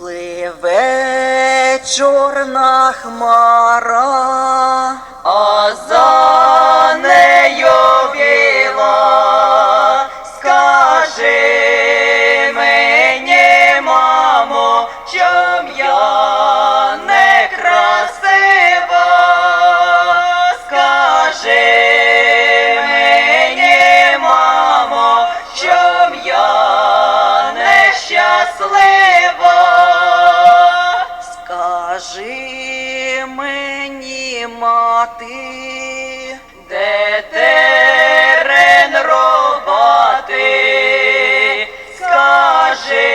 Пливе чорна хмара, а за мати, Де терен рубати, скажи,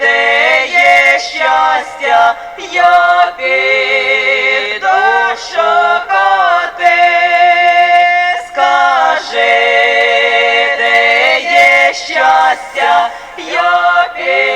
де є щастя, я піду шукати. Скажи, де є щастя, я піду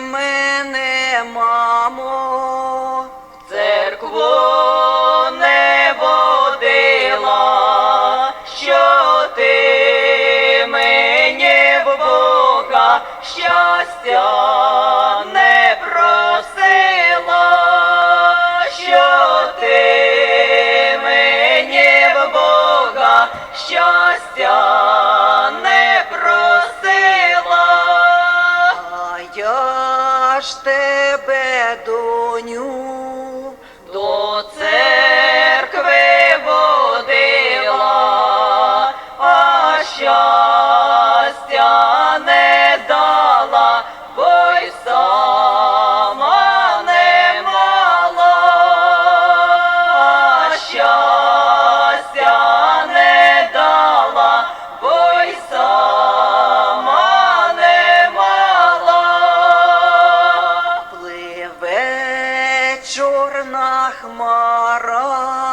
мене, мамо, церкву не водила, що ти мені в Бога щастя не просила, що ти мені щастя доню, До церкви водила, а щастя мала. пливе чорна хмара,